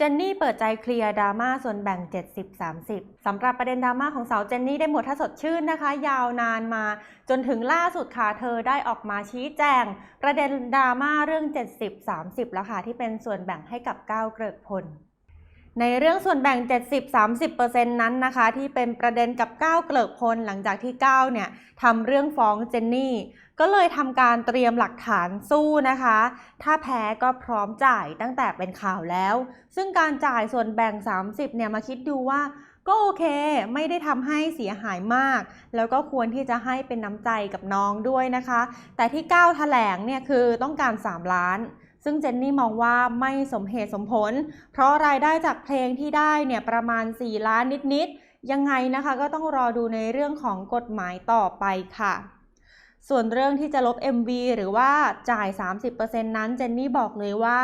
เจนนี่เปิดใจเคลียร์ดราม่าส่วนแบ่ง 70-30 สำหรับประเด็นดราม่าของสาวเจนนี่ได้หมดถ้าสดชื่นนะคะ ยาวนานมา จนถึงล่าสุดค่ะเธอได้ออกมาชี้แจง ประเด็นดราม่าเรื่อง 70-30 แล้วค่ะที่เป็นส่วนแบ่งให้กับก้าวเกริกพล ในเรื่องส่วนแบ่ง 70-30%นั้นนะคะ ที่เป็นประเด็นกับก้าวเกลิกพลหลังจากที่ก้าวเนี่ยทำเรื่องฟ้องเจนนี่ ก็เลยทำการเตรียมหลักฐานสู้นะคะ ถ้าแพ้ก็พร้อมจ่ายตั้งแต่เป็นข่าวแล้ว ซึ่งการจ่ายส่วนแบ่ง 30 เนี่ยมาคิดดูว่าก็โอเค ไม่ได้ทำให้เสียหายมาก แล้วก็ควรที่จะให้เป็นน้ำใจกับน้องด้วยนะคะ แต่ที่ก้าวแถลงเนี่ยคือต้องการ 3 ล้าน ซึ่งเจนนี่มองว่าไม่สมเหตุสมผล เพราะรายได้จากเพลงที่ได้เนี่ยประมาณ 4 ล้านนิดๆ ยังไงนะคะก็ต้องรอดูในเรื่องของกฎหมายต่อไปค่ะ ส่วนเรื่องที่จะลบ MV หรือว่าจ่าย 30%นั้นเจนนี่บอกเลยว่า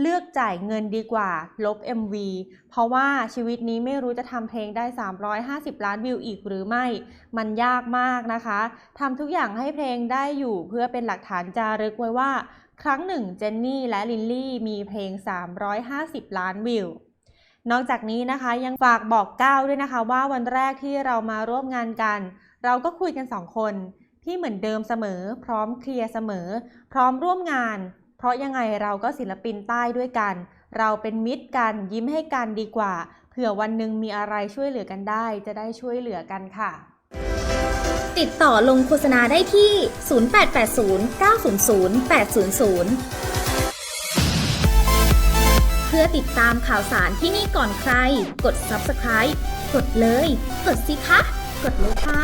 เลือกจ่ายเงินดีกว่า ลบ MV เพราะว่าชีวิตนี้ไม่รู้จะทำเพลงได้ 350 ล้านวิวอีกหรือไม่ มันยากมากนะคะทำทุกอย่างให้เพลงได้อยู่เพื่อเป็นหลักฐานจารึกไว้ว่า ครั้งหนึ่งเจนนี่และลิลลี่มีเพลง 350 ล้านวิวนอกจากนี้นะคะยังฝากบอกก้าวด้วยนะคะว่าวันแรกที่เรามาร่วมงานกัน เราก็คุยกันสองคน พี่เหมือนเดิมเสมอ พร้อมเคลียร์เสมอ พร้อมร่วมงาน เพราะยังไงเราก็ศิลปินใต้ด้วยกัน เราเป็นมิตรกันยิ้มให้กันดีกว่า เผื่อวันหนึ่งมีอะไรช่วยเหลือกันได้ จะได้ช่วยเหลือกันค่ะ ติดต่อลงโฆษณาได้ที่ 0880 900 800เพื่อติดตามข่าวสารที่นี่ก่อนใคร กด subscribe กดเลย กดสิคะ กดเลยค่ะ